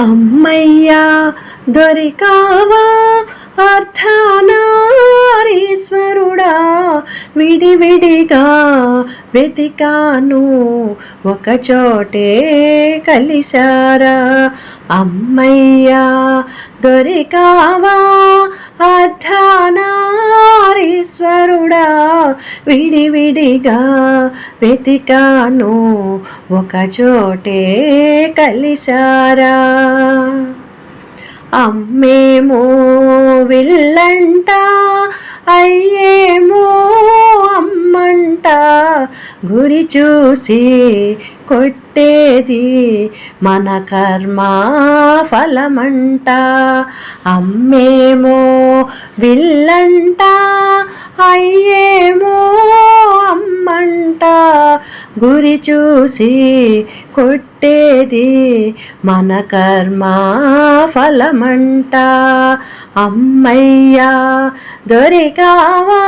అమ్మయ్యా దొరికావా? అర్థానారీశ్వరుడా విడివిడిగా వెతికాను. ఒక చోటే కలిశారా? అమ్మయ్యా దొరికావా? అర్ధనారీశ్వరుడా విడివిడిగా వెతికాను. ఒక చోటే కలిశారా? అమ్మేమో విల్లంట అయ్యేమో అమ్మంట. గురి చూసి కొట్టేది మన కర్మ ఫలమంట. అమ్మేమో విల్లంట అయ్యేమో అమ్మంట. గురి చూసి కొట్టేది మన కర్మ ఫలమంట. అమ్మయ్యా దొరికావా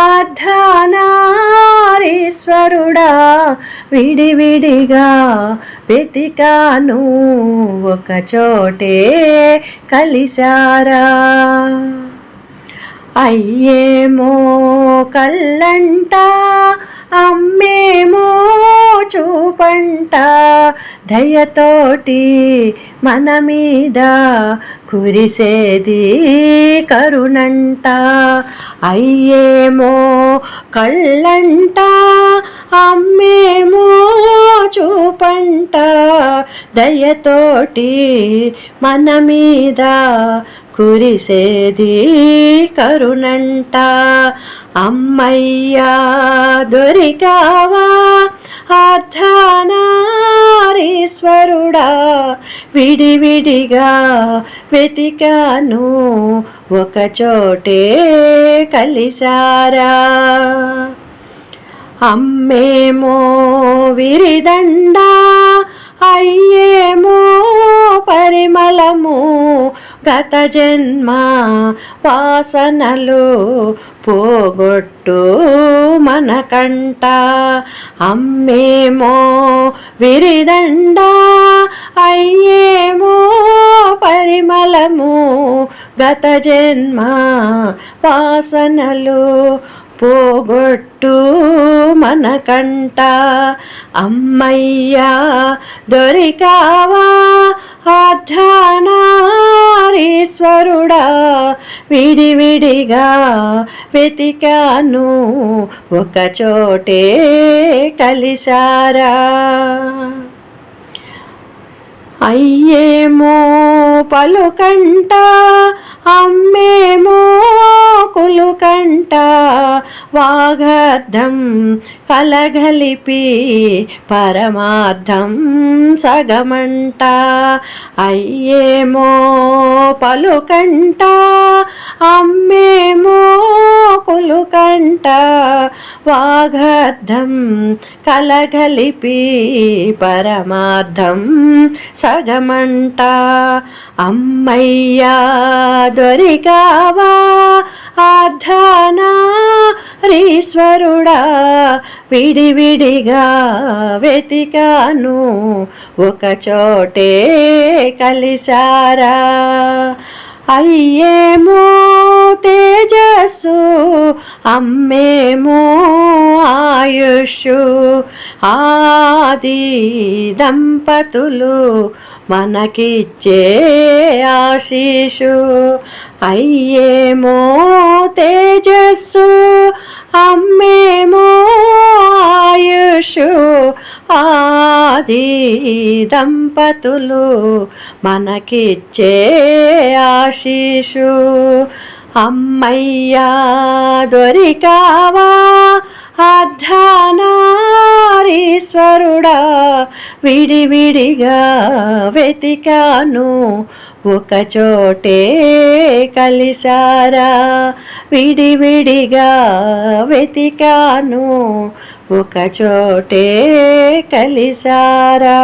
అర్ధనారీశ్వరుడా? విడివిడిగా వెతికాను ఒక చోటే కలిశారా. అయ్యేమో కళ్ళంట అమ్మేమో చూపంట దయతోటి మన మీద కురిసేది కరుణంట. అయ్యేమో కళ్ళంట అమ్మేమో దయతోటి మన మీద కురిసేది కరుణంట. అమ్మయ్యా దొరికావా అర్ధనారీశ్వరుడా? విడివిడిగా వెతికాను ఒకచోటే కలిశారా? అమ్మేమో విరిదండ అయ్యేమో పరిమళము గత జన్మ వాసనలు పోగొట్టు మనకంట. అమ్మేమో విరిదండ అయ్యేమో పరిమళము గత జన్మ వాసనలు పోగొట్టు మనకంట. అమ్మయ్యా దొరికావా అర్ధనారీశ్వరుడా? విడివిడిగా వెతికాను ఒక చోటే కలిశారా? అయ్యేమో పలుకంట అమ్మేమో కులుకంట. వాగర్థం కలగలిపి పరమార్థం సగమంట. అయ్యేమో పలుకంట అమ్మేమో కులుకంట. వాగర్థం కలగలిపి పరమార్థం సగమంట. అమ్మయ్యా దొరికావా అర్ధన ఈశ్వరుడా విడివిడిగా వెతికాను. ఒక చోటే కలిశారా. అయ్యేమో తేజస్సు అమ్మేమో ఆయుషు ఆది దంపతులు మనకిచ్చే ఆశీషు. అయ్యేమో తేజస్సు అమ్మేమో ఆయుషు ఆది దంపతులు మనకిచ్చే ఆశీషు. అమ్మయ్యా దొరికావా ఈశ్వరుడా విడివిడిగా వెతికాను. ఒక చోటే కలిసారా విడివిడిగా వెతికాను. ఒక చోటే కలిసారా